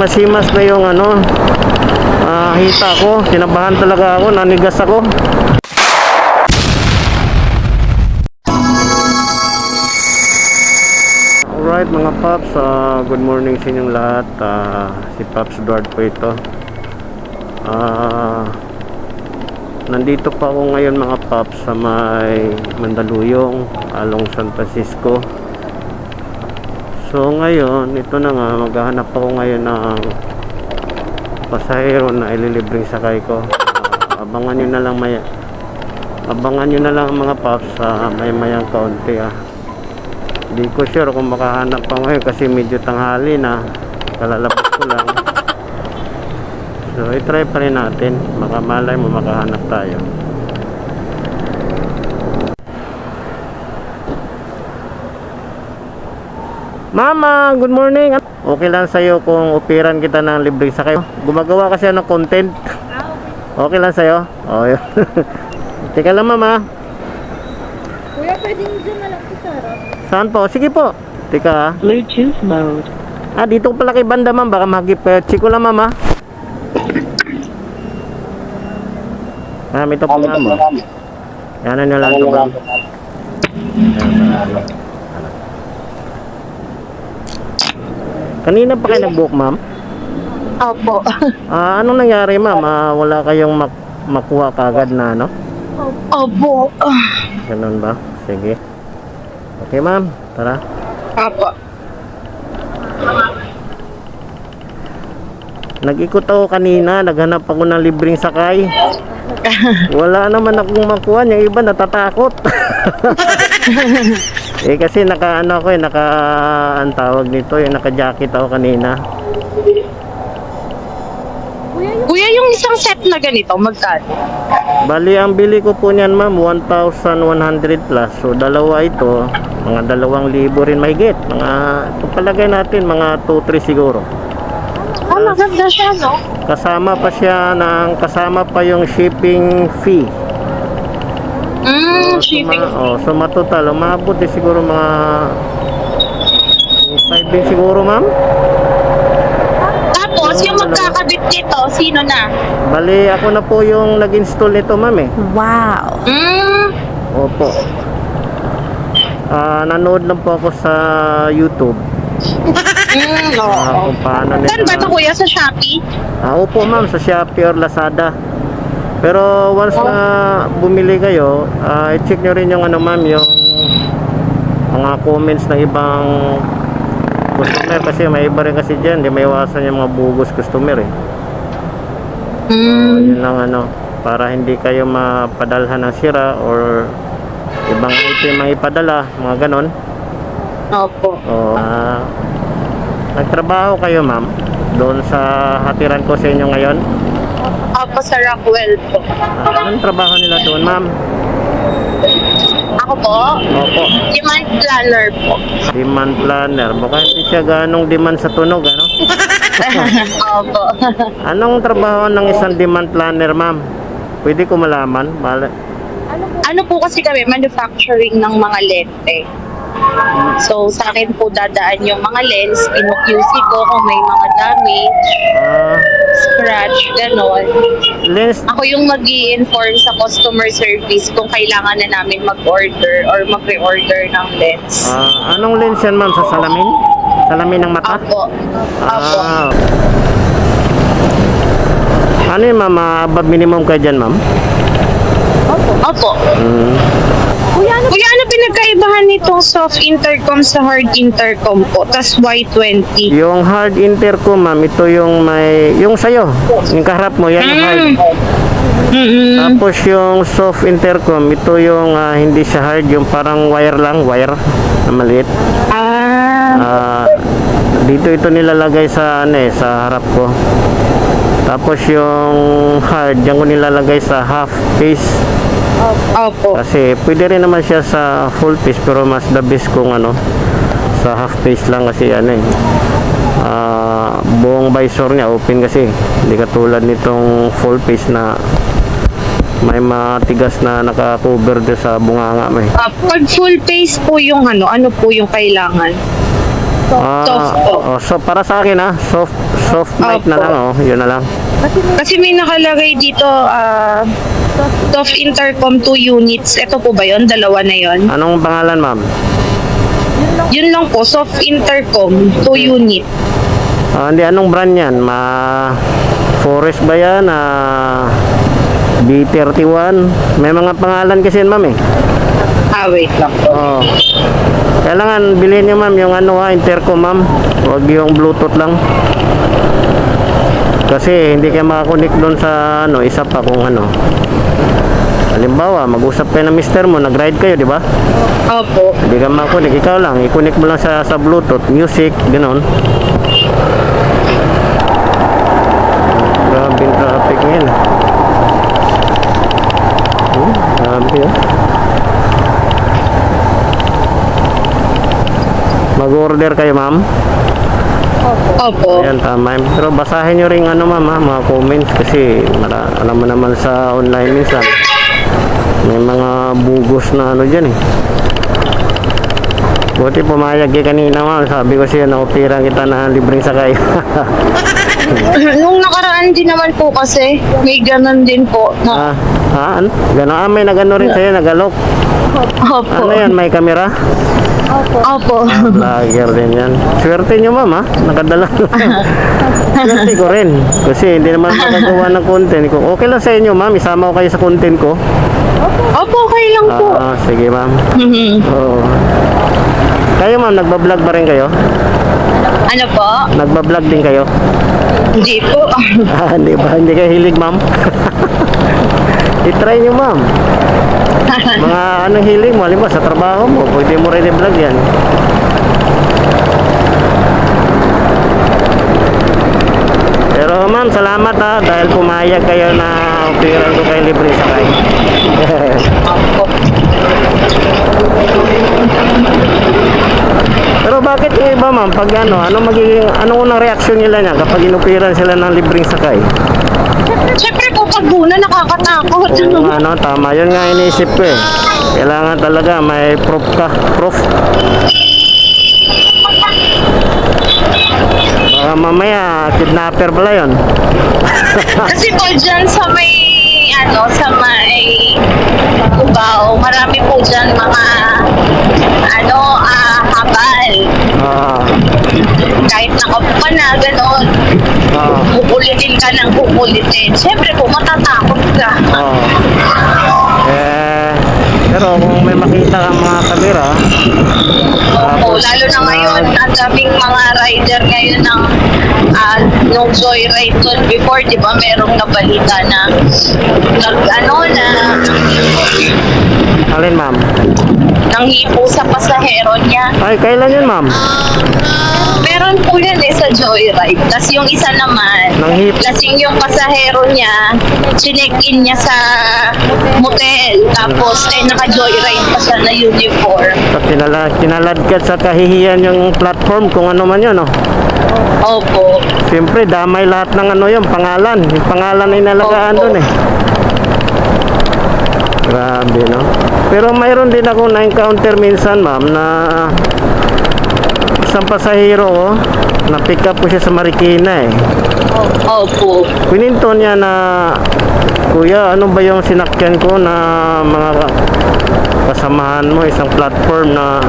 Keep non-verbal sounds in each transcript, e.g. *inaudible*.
Masimas na yung ano, ah, hita ko. Kinabahan talaga ako, nanigas ako. Alright mga Paps, ah, good morning sa inyong lahat. Ah, si Paps Duarte po ito. Ah, nandito pa ako ngayon mga Paps sa may Mandaluyong, along San Francisco. So ngayon, ito na nga, maghahanap ako ngayon ng pasahero na ililibreng sakay ko. Ah, abangan nyo na lang may abangan nyo na lang mga paps sa may mayang kaunti ah. Hindi ko sure kung makahanap pa ngayon kasi medyo tanghali na. Kalalabas ko lang. So, itry pa rin natin. Baka malay mo makahanap tayo. Mama, good morning. Okay lang sa'yo kung upiran kita ng libreng sakay. Gumagawa kasi ako ng content. Okay lang sa'yo? Oh, yun. *laughs* Teka lang, mama. Kuya, pwedeng dyan na lang si Sarah. Saan po? Sige po. Teka ah. Bluetooth mode. Ah, dito pala kay banda, ma'am. Baka mahagip kayo. Chiko lang, ma'am, ah. Ma'am, ito po, ma'am. oh. Yan nyo lang ito, ma'am. Yan, ma'am. Kanina pa kayo nag-book, ma'am? Opo. *laughs* Ah, anong nangyari, ma'am? Ah, wala kayong mak- makuha kagad na, ano? Opo. Ganun ba? Sige. Okay, ma'am. Tara. Opo. Nag-ikot ako kanina, naghanap ako ng libreng sakay. *laughs* Wala naman akong makuha, yung iba natatakot. *laughs* eh kasi naka ano ako eh, naka ang tawag nito, yung naka-jacket ako kanina. Kuya, yung isang set na ganito, magkano? Bali ang bili ko po niyan ma'am 1,100 plus. So dalawa ito, mga dalawang libo rin mahigit. Mga kung palagay natin mga 2-3 siguro. Ah, maganda siya, no? Kasama pa siya ng kasama pa yung shipping fee. Mm, So, shipping. ma- oh, so matotal, umabot din siguro mga 5 din siguro, ma'am. Tapos, yung magkakabit nito, sino na? Bali, ako na po yung nag-install nito, ma'am eh. Wow. Mm, Opo. Ah, nanood lang po ako sa YouTube. mm, oo. Ah, kung paano Saan ba ito, nila. kuya? Sa Shopee? Ah, opo, ma'am, sa Shopee or Lazada. Pero once na bumili kayo, ah, i-check nyo rin yung ano, ma'am, yung mga comments ng ibang customer kasi may iba rin kasi dyan, di may iwasan yung mga bugos customer eh. So, Mm. yun lang ano, para hindi kayo mapadalhan ng sira or ibang item ang ipadala, mga ganon. Opo. O, ah, nagtrabaho kayo ma'am doon sa hatiran ko sa inyo ngayon. Opo, sa Rockwell po. Anong trabaho nila doon ma'am? Ako po, Opo, demand planner po. demand planner. Baka hindi siya ganong demand sa tunog, ano? *laughs* Opo. Anong trabaho ng isang demand planner ma'am? Pwede ko malaman? Bale. ano po kasi kami, manufacturing ng mga lente. So, sa akin po dadaan yung mga lens, pinu-QC ko kung may mga damage, Ah, scratch, ganon. lens Ako yung mag inform sa customer service kung kailangan na namin mag-order or mag-reorder ng lens. Ah, anong lens yan ma'am? Sa salamin? Salamin ng mata? Apo. Apo. Ah. Ano yun ma'am? Ah, above minimum kayo dyan ma'am? Opo. Hmm. Kuya, ano, Kuya, ano pinagkaibahan nitong soft intercom sa hard intercom po? Tas Y20. Yung hard intercom ma'am, ito yung may... Yung sayo, yung kaharap mo, yan yung hard. Mm-mm. Tapos yung soft intercom, ito yung ah, hindi siya hard, yung parang wire lang, wire na maliit. Ah. Ah, dito ito nilalagay sa ano eh, sa harap ko. Tapos yung hard, diyan ko nilalagay sa half face. Opo. Kasi pwede rin naman siya sa full face pero mas the best kung ano sa half face lang kasi ano eh. Ah, buong visor niya open kasi. Hindi katulad nitong full face na may matigas na naka-cover doon sa bunganga mo eh. Ah, pag full face po yung ano, ano po yung kailangan? Ah, Soft po. oh, so para sa akin ah, soft Soft mic na lang, oh. Yun na lang. Kasi may nakalagay dito, ah, soft intercom 2 units. Ito po ba yon Dalawa na yon Anong pangalan, ma'am? Yun lang po, soft intercom 2 unit. Ah, hindi, anong brand yan? Ma... Forest ba yan? Ah... B31? May mga pangalan kasi yan, ma'am, eh. Ah, wait lang po. Oo. Kailangan bilhin nyo ma'am yung ano ha, intercom ma'am. Huwag yung bluetooth lang. Kasi hindi kayo makakunik doon sa ano, isa pa kung ano. Halimbawa, mag-usap kayo ng mister mo, nag-ride kayo, di ba? Opo. Hindi ka makakunik, ikaw lang, i-connect mo lang sa, sa bluetooth, music, gano'n. Grabe yung traffic ngayon. Hmm, grabe oh. Mag-order kayo, ma'am? Opo. Ayan, tama. Pero basahin nyo rin ano, ma'am, ha, mga comments kasi mara, alam mo naman sa online minsan may mga bugos na ano dyan eh. Buti pumayag kayo kanina, ma'am. Sabi ko siya, naupirang kita na libreng sakay. *laughs* Nung nakaraan din naman po kasi, may ganun din po. Na, ah, ha? Ano? Gano'n? Ah, may nagano rin sa'yo, nagalok. opo. Ano yan, may kamera? Opo. Vlogger din yan. Swerte nyo, ma'am, ha? Nakadala. *laughs* Swerte ko rin. Kasi hindi naman magagawa ng content ko. Okay lang sa inyo, ma'am. Isama ko kayo sa content ko. Opo, okay lang po. Ah, sige, ma'am. Mhm. Oo. Kayo, ma'am, nagbablog pa rin kayo? Ano po? Nagbablog din kayo? Hindi po. Ah, hindi ba? Hindi kayo hilig, ma'am? *laughs* I-try nyo, ma'am. *laughs* Mga anong hilig mo, halimbawa sa trabaho mo, pwede mo rin i-vlog yan. Pero ma'am, salamat ha, dahil pumayag kayo na operan ko kayo libre sakay. Opo. *laughs* Pero bakit yung iba ma'am, pag ano, ano magiging, anong unang reaksyon nila niya kapag inupiran sila ng libreng sakay? Siyempre po, pag una nakakatakot. Kung ano, tama, yun nga iniisip ko eh. Kailangan talaga may proof ka, proof. Baka mamaya, kidnapper pala yun. Kasi po dyan sa may, ano, sa may Cubao, marami po dyan mga, ano, ah, habal. Ah, Kahit nakaupo ka na, gano'n. ah, Kukulitin ka ng kukulitin. Siyempre po, matatakot ka. ah. Pero kung may makita kang mga kamera, Opo, lalo na ngayon, ang daming mga rider ngayon ng ah, nung joyride doon before, di ba, merong nabalita na nag, ano, na alin ma'am? nanghipo sa pasahero niya. Ay, kailan yun ma'am? Meron po yan eh joyride. Tapos yung isa naman, Nanghip. lasing yung pasahero niya, chinek-in niya sa motel. Tapos, eh, naka-joyride pa siya na uniform. Pag kinala, kinaladkad sa kahihiyan yung platform, kung ano man yun, no? Opo. Siyempre, damay lahat ng ano yung pangalan. Yung pangalan ay nalagaan Opo. doon eh. Grabe, no? Pero mayroon din ako na-encounter minsan, ma'am, na isang pasahero ko, na-pick up ko siya sa Marikina eh. Opo. Pininto niya na, Kuya, ano ba yung sinakyan ko na mga kasamahan mo, isang platform na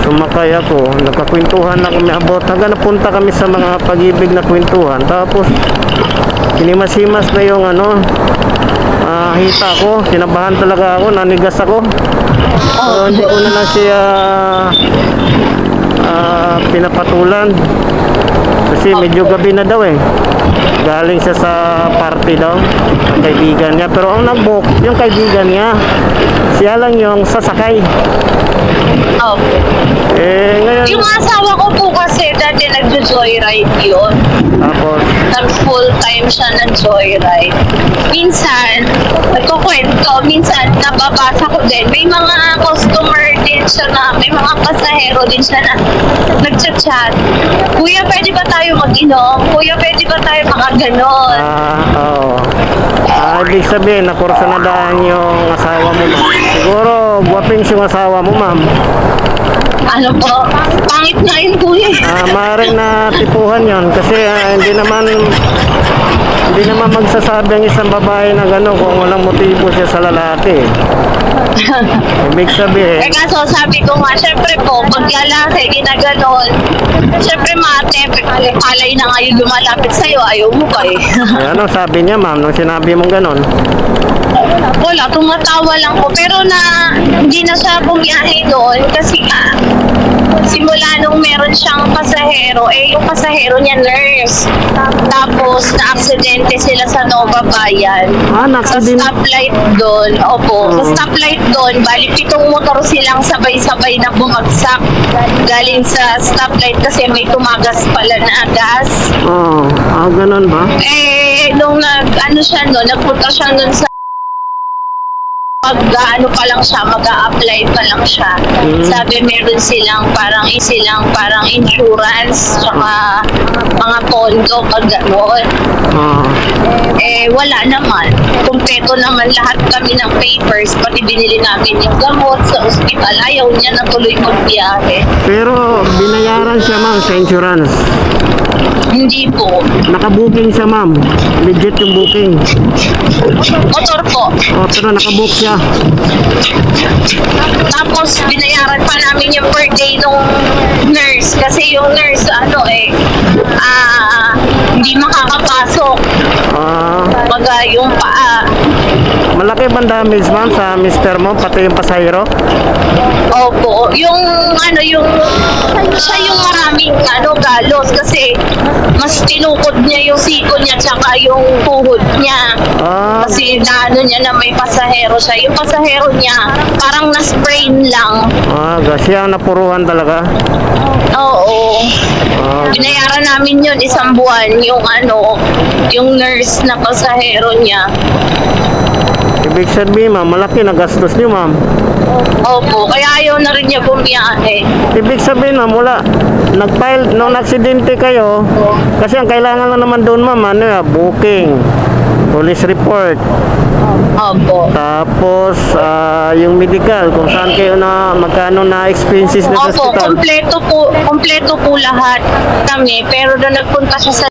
sumakay ako, nagkakwentuhan na kami about, hanggang napunta kami sa mga pag-ibig na kwentuhan. Tapos, kinimas-himas na yung ano, ah, hita ko, kinabahan talaga ako, nanigas ako. So, hindi ko na lang siya ah, pinapatulan. Kasi medyo gabi na daw eh. Galing siya sa party daw ng kaibigan niya. Pero ang nag-book, yung kaibigan niya. Siya lang yung sasakay. Opo. Eh, ngayon, Yung asawa ko po kasi dati nagjo-joyride yun. tapos, Nag full time siya ng joyride. Minsan, nagkukwento, minsan nababasa ko din. May mga customer din siya na, may mga pasahero din siya na nagchat-chat. Kuya, pwede ba tayo mag-inom? Kuya, pwede ba tayo makaganon? ah, oo. Ah, ibig sabihin, nakursa na daan yung asawa mo, ma'am. Siguro, guwaping yung asawa mo, ma'am. Ano po? Pangit na yun kuya. Ah, maaaring na tipuhan yon kasi ah, hindi naman hindi naman magsasabi ang isang babae na gano'n kung walang motibo siya sa lalaki. Ibig sabihin, Eh kaso sabi ko nga, syempre po, pag lalaki, ginaganon, syempre mate, palay na ngayon lumalapit sa'yo, ayaw mo pa eh. ay, ano sabi niya ma'am nung sinabi mong gano'n? Wala, tumatawa lang ko. Pero na, hindi na siya bumiyahe doon kasi nga, simula nung meron siyang pasahero, eh yung pasahero niya nurse. Tapos, na-aksidente sila sa Nova Bayan. Ah, Sa naksidin. stoplight doon, opo. Sa Oo. stoplight doon, bali pitong motor silang sabay-sabay na bumagsak. Galing sa stoplight kasi may tumagas pala na gas. Oh, ah, gano'n ba? Eh, nung nag, ano siya no, nagpunta siya nun sa mag ano pa lang siya, mag-a-apply pa lang siya. Mm. Sabi meron silang parang silang parang insurance tsaka mga pondo pag gano'n. Ah, Eh wala naman. Kumpleto naman lahat kami ng papers, pati binili namin yung gamot sa ospital. Ayaw niya na tuloy magbiyahe. pero binayaran siya ma'am sa insurance. Hindi po. Nakabuking siya ma'am. Legit yung booking. Motor po. Oh, pero nakabook siya. Tapos binayaran pa namin yung per day nung nurse kasi yung nurse ano eh ah hindi makakapasok Ah, baga yung paa malaki bang damage ma'am sa mister mo, pati yung pasahero? opo yung ano yung siya yung maraming ano galos kasi mas tinukod niya yung siko niya tsaka yung tuhod niya Ah, kasi naano niya na may pasahero siya yung pasahero niya parang na-sprain lang ah, siya ang napuruhan talaga. oo Ah, Binayaran namin yun isang buwan yung ano, yung nurse na pasahero niya. Ibig sabihin ma'am, malaki na gastos niyo ma'am. Opo, kaya ayaw na rin niya bumiyahe. Ibig sabihin ma'am, wala. Nag-file, nung aksidente kayo, kasi ang kailangan lang naman doon ma'am, ano ya, booking, police report, Opo. tapos ah, yung medical, kung saan kayo na, magkano na expenses na sa Opo, hospital. kompleto po, kompleto po lahat kami. Pero doon nagpunta siya sa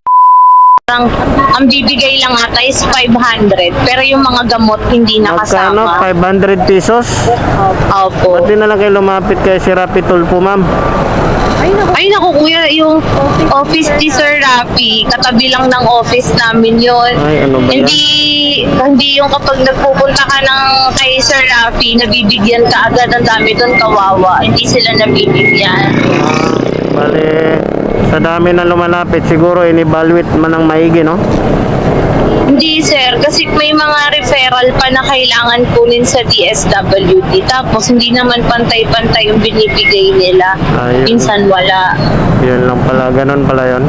ang, ang bibigay lang ata is 500. Pero yung mga gamot hindi Magkano? nakasama. 500 pesos? Opo. Pati na lang kayo lumapit kay si Rapitol po ma'am. Ay naku kuya, yung office ni Sir Rafi, katabi lang ng office namin yon. Ay, ano ba yan? Hindi, hindi yung kapag nagpupunta ka ng kay Sir Rafi, nabibigyan ka agad ang dami doon kawawa. Hindi sila nabibigyan. Bale, sa dami na lumalapit, siguro in-evaluate man ng maigi, no? Hindi sir, kasi may mga referral pa na kailangan kunin sa DSWD. Tapos hindi naman pantay-pantay yung binibigay nila. Ayun. Minsan wala. Yun lang pala, ganun pala yun.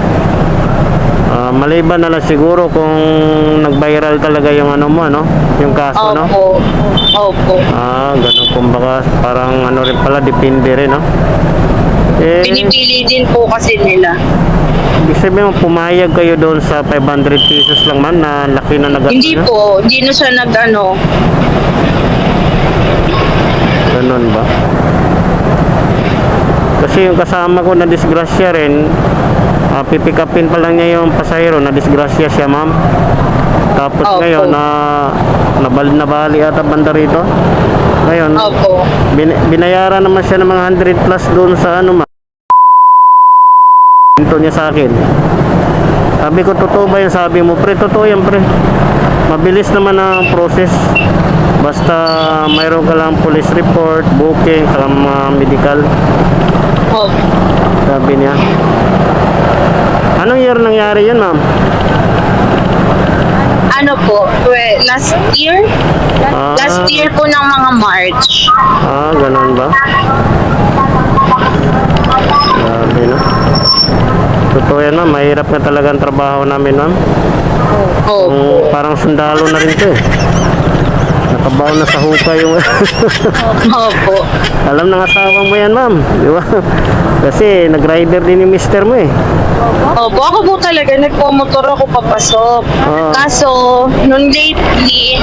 Ah, maliban na lang siguro kung nag-viral talaga yung ano mo, no? Yung kaso, no? Opo. Opo. Ah, ganun. Kumbaga, parang ano rin pala, depende rin, no? Eh, Pinipili din po kasi nila. ibig sabihin mo, pumayag kayo doon sa 500 pesos lang man na laki na nagastos Hindi po, hindi na siya nag ano. Ganun ba? Kasi yung kasama ko na disgrasya rin, uh, pipikapin pa lang niya yung pasahero na disgrasya siya, ma'am. Tapos Opo. ngayon na nabal nabali ata banda rito. Ngayon, Opo. bin, binayaran naman siya ng mga 100 plus doon sa ano, ma'am. Ito niya sa akin. Sabi ko, totoo ba yung sabi mo? Pre, totoo yan, pre. Mabilis naman ang process. Basta mayroon ka lang police report, booking, saka mga medical. Opo. Sabi niya. Anong year nangyari yun, ma'am? Ano po, we- last year? Ah, Last year po ng mga March. Ah, ganun ba? Sabi na. Totoo yan, ma'am. Mahirap na talaga ang trabaho namin, ma'am. Opo. Kung parang sundalo na rin to eh. Nakabaw na sa hukay yung Opo. alam ng asawa mo yan ma'am di ba kasi nag-rider din yung mister mo eh Opo, ako po talaga nagpo-motor ako papasok. Ah. Kaso, nung lately,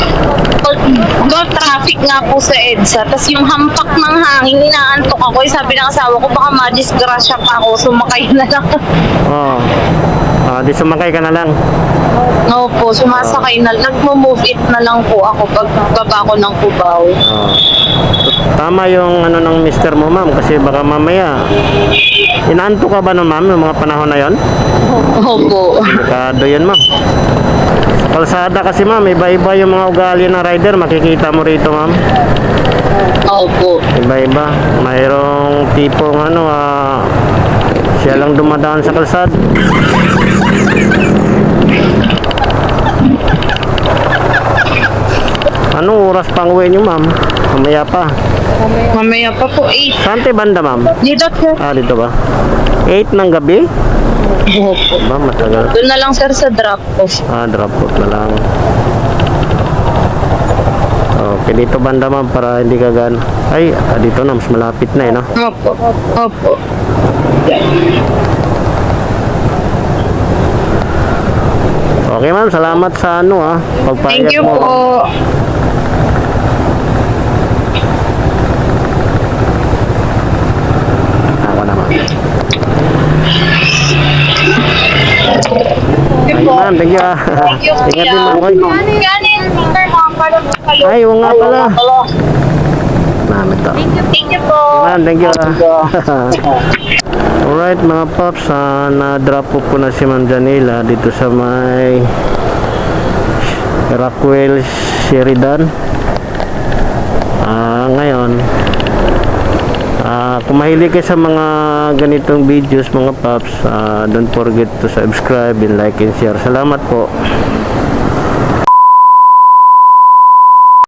go traffic nga po sa EDSA. Tapos yung hampak ng hangin, inaantok ako. Eh, sabi ng asawa ko, baka madisgrasya pa ako, sumakay na lang. oh ah, di sumakay ka na lang Opo, sumasakay na, nagmo-move it na lang po ako pag baba ko ng Cubao. Oh. Tama yung ano ng mister mo ma'am kasi baka mamaya inaanto ka ba nun ma'am yung mga panahon na yon? Opo. Kado yun ma'am. Sa kalsada kasi ma'am, iba-iba yung mga ugali ng rider, makikita mo rito ma'am. Opo. Iba-iba. Mayroong tipong ano, ah, siya lang dumadaan sa kalsada. Anong oras pang uwi niyo ma'am? Mamaya pa. Mamaya pa po, 8. Saan tayo banda ma'am? Dito, sir. Ah, dito ba? 8 ng gabi? Opo. Ba, matagal. Doon na lang, sir, sa drop-off. Ah, drop off na lang. Okay, dito banda ma'am para hindi ka gan. Ay, ah, dito na, mas malapit na eh, no? Opo. Opo. Okay ma'am, salamat sa ano ah, pagpayag Thank you mo. po. Thank Ay you po. ma'am, thank you ah. Thank you, Ingat din. Oy. Ganin, sir, mga parang kayo. Ay, oo nga pala. Ma'am, ito. Thank you po. Ma'am, thank you ah. *laughs* Alright mga paps, ah, na-drop off ko na si Ma'am Janela dito sa may Rockwell Sheridan. Ah, ngayon, ah, kung mahilig kayo sa mga ganitong videos mga paps, ah, don't forget to subscribe and like and share. Salamat po.